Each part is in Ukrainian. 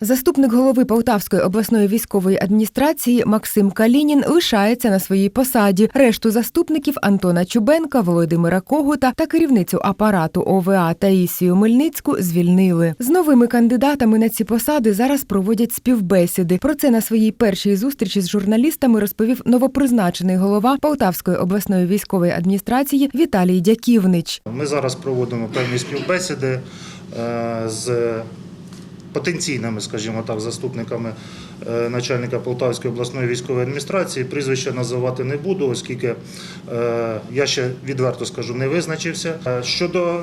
Заступник голови Полтавської обласної військової адміністрації Максим Калінін лишається на своїй посаді. Решту заступників Антона Чубенка, Володимира Когута та керівницю апарату ОВА Таїсію Мельницьку звільнили. З новими кандидатами на ці посади зараз проводять співбесіди. Про це на своїй першій зустрічі з журналістами розповів новопризначений голова Полтавської обласної військової адміністрації Віталій Дяківнич. Ми зараз проводимо певні співбесіди е, з потенційними, скажімо так, заступниками е, начальника Полтавської обласної військової адміністрації. Прізвища називати не буду, оскільки е, я ще відверто скажу, не визначився. Е, Щодо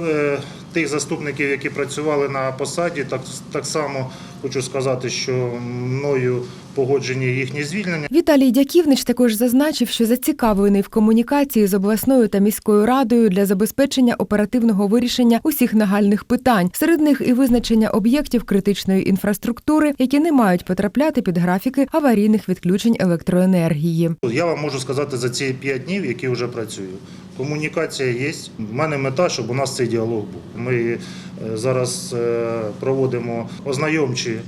тих заступників, які працювали на посаді, так, так само хочу сказати, що мною погоджені їхні звільнення. Віталій Дяківнич також зазначив, що зацікавлений в комунікації з обласною та міською радою для забезпечення оперативного вирішення усіх нагальних питань. Серед них і визначення об'єктів критичної інфраструктури, які не мають потрапляти під графіки аварійних відключень електроенергії. Я вам можу сказати за ці п'ять днів, які вже працюю. Комунікація є. В мене мета, щоб у нас цей діалог був. Ми е, зараз е, проводимо ознайомчі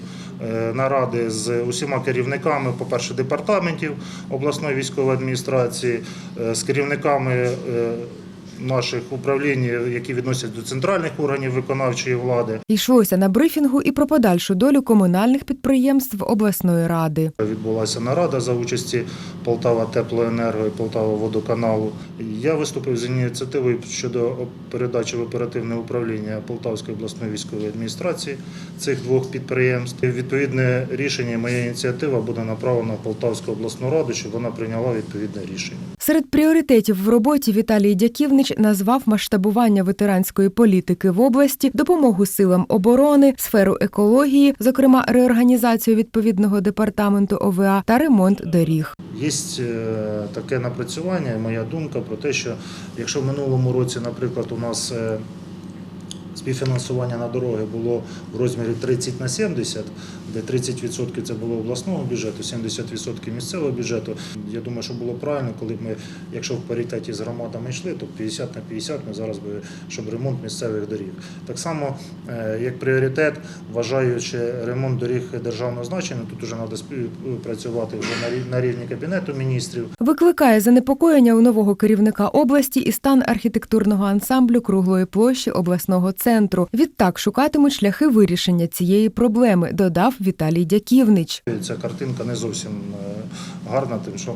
е, наради з усіма керівниками, по-перше, департаментів обласної військової адміністрації, з керівниками наших управлінь, які відносять до центральних органів виконавчої влади. Йшлося на брифінгу і про подальшу долю комунальних підприємств обласної ради. Відбулася нарада за участі Полтава Теплоенерго і Полтава Водоканалу. Я виступив з ініціативою щодо передачі в оперативне управління Полтавської обласної військової адміністрації цих двох підприємств. Відповідне рішення, моя ініціатива буде направлена в Полтавську обласну раду, щоб вона прийняла відповідне рішення. Серед пріоритетів в роботі Віталій Дяківнич назвав масштабування ветеранської політики в області, допомогу силам оборони, сферу екології, зокрема реорганізацію відповідного департаменту ОВА та ремонт доріг. Є е, таке напрацювання, моя думка про те, що якщо в минулому році, наприклад, у нас е, співфінансування на дороги було в розмірі 30 на 70, де 30% це було обласного бюджету, 70% місцевого бюджету. Я думаю, що було правильно, коли б ми, якщо в паритеті з громадами йшли, то 50 на 50 ми зараз би, щоб ремонт місцевих доріг. Так само, е, як пріоритет, вважаючи ремонт доріг державного значення, тут вже треба співпрацювати вже на рівні кабінету міністрів. Викликає занепокоєння у нового керівника області і стан архітектурного ансамблю круглої площі обласного центру. Відтак шукатимуть шляхи вирішення цієї проблеми, додав Віталій Дяківнич. Ця картинка не зовсім е, гарна, тим що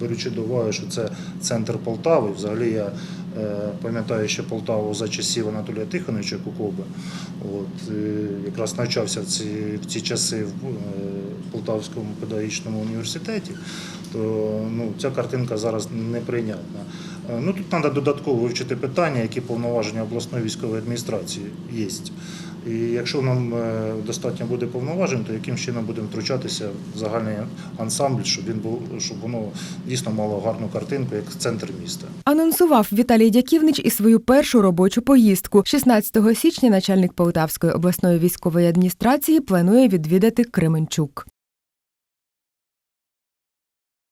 беручи до уваги, що це центр Полтави. Взагалі я е, пам'ятаю ще Полтаву за часів Анатолія Тихоновича Кукоби. От, е, якраз навчався в ці, в ці часи в Полтавському педагогічному університеті, то ну, ця картинка зараз неприйнятна. Е, Ну, тут треба додатково вивчити питання, які повноваження обласної військової адміністрації є. І якщо нам е, достатньо буде повноважень, то яким чином будемо втручатися в загальний ансамбль, щоб він був, щоб воно дійсно мало гарну картинку, як центр міста. Анонсував Віталій Дяківнич і свою першу робочу поїздку. 16 січня начальник Полтавської обласної військової адміністрації планує відвідати Кременчук.